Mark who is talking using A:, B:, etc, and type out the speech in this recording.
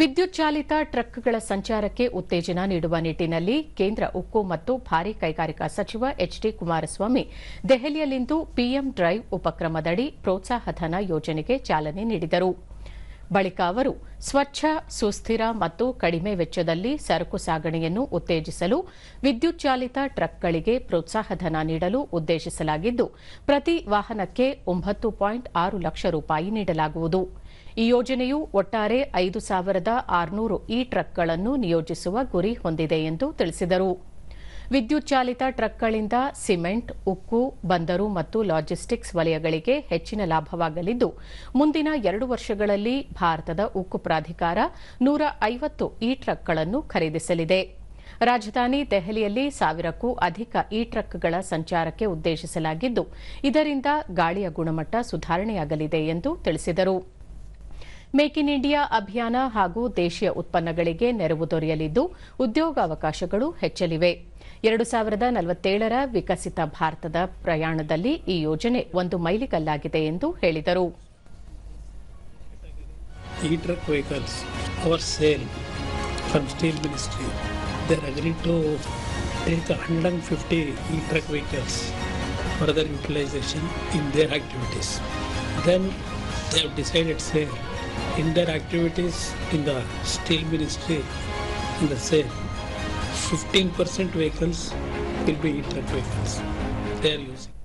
A: ವಿದ್ಯುತ್ ಚಾಲಿತ ಟ್ರಕ್ಗಳ ಸಂಚಾರಕ್ಕೆ ಉತ್ತೇಜನ ನೀಡುವ ನಿಟ್ಟಿನಲ್ಲಿ ಕೇಂದ್ರ ಉಕ್ಕು ಮತ್ತು ಭಾರಿ ಕೈಗಾರಿಕಾ ಸಚಿವ ಎಚ್ ಡಿ ಕುಮಾರಸ್ವಾಮಿ ದೆಹಲಿಯಲ್ಲಿಂದು ಪಿಎಂ ಡ್ರೈವ್ ಉಪಕ್ರಮದಡಿ ಪ್ರೋತ್ಸಾಹಧನ ಯೋಜನೆಗೆ ಚಾಲನೆ ನೀಡಿದರು. ಬಳಿಕ ಅವರು ಸ್ವಚ್ಛ, ಸುಸ್ಥಿರ ಮತ್ತು ಕಡಿಮೆ ವೆಚ್ಚದಲ್ಲಿ ಸರಕು ಸಾಗಣೆಯನ್ನು ಉತ್ತೇಜಿಸಲು ವಿದ್ಯುತ್ ಚಾಲಿತ ಟ್ರಕ್ಗಳಿಗೆ ಪ್ರೋತ್ಸಾಹಧನ ನೀಡಲು ಉದ್ದೇಶಿಸಲಾಗಿದ್ದು, ಪ್ರತಿ ವಾಹನಕ್ಕೆ ಒಂಬತ್ತು ಪಾಯಿಂಟ್ ಆರು ಲಕ್ಷ ರೂಪಾಯಿ ನೀಡಲಾಗುವುದು. ಈ ಯೋಜನೆಯು ಒಟ್ಟಾರೆ ಐದು ಸಾವಿರದ ಆರುನೂರು ಇ ಟ್ರಕ್ಗಳನ್ನು ನಿಯೋಜಿಸುವ ಗುರಿ ಹೊಂದಿದೆ ಎಂದು ತಿಳಿಸಿದರು. ವಿದ್ಯುತ್ ಚಾಲಿತ ಟ್ರಕ್ಗಳಿಂದ ಸಿಮೆಂಟ್, ಉಕ್ಕು, ಬಂದರು ಮತ್ತು ಲಾಜಿಸ್ಟಿಕ್ಸ್ ವಲಯಗಳಿಗೆ ಹೆಚ್ಚಿನ ಲಾಭವಾಗಲಿದ್ದು, ಮುಂದಿನ ಎರಡು ವರ್ಷಗಳಲ್ಲಿ ಭಾರತದ ಉಕ್ಕು ಪ್ರಾಧಿಕಾರ ನೂರ ಐವತ್ತು ಇ ಟ್ರಕ್ಗಳನ್ನು ಖರೀದಿಸಲಿದೆ. ರಾಜಧಾನಿ ದೆಹಲಿಯಲ್ಲಿ ಸಾವಿರಕ್ಕೂ ಅಧಿಕ ಇ ಟ್ರಕ್ಗಳ ಸಂಚಾರಕ್ಕೆ ಉದ್ದೇಶಿಸಲಾಗಿದ್ದು, ಇದರಿಂದ ಗಾಳಿಯ ಗುಣಮಟ್ಟ ಸುಧಾರಣೆಯಾಗಲಿದೆ ಎಂದು ತಿಳಿಸಿದರು. ಮೇಕ್ ಇನ್ ಇಂಡಿಯಾ ಅಭಿಯಾನ ಹಾಗೂ ದೇಶೀಯ ಉತ್ಪನ್ನಗಳಿಗೆ ನೆರವು ದೊರೆಯಲಿದ್ದು, ಉದ್ಯೋಗಾವಕಾಶಗಳು ಹೆಚ್ಚಲಿವೆ. ಎರಡು ಸಾವಿರದ ನಲವತ್ತೇಳರ ವಿಕಸಿತ ಭಾರತದ ಪ್ರಯಾಣದಲ್ಲಿ ಈ ಯೋಜನೆ ಒಂದು ಮೈಲಿಗಲ್ಲಾಗಿದೆ ಎಂದು ಹೇಳಿದರು
B: e-truck vehicles, our sale from Steel Ministry, they agreed to take 150 e-truck vehicles for their utilization in their activities. Then they have decided, say, in their activities in the Steel Ministry, in the sale, 15% vehicles will be e-truck vehicles they are using.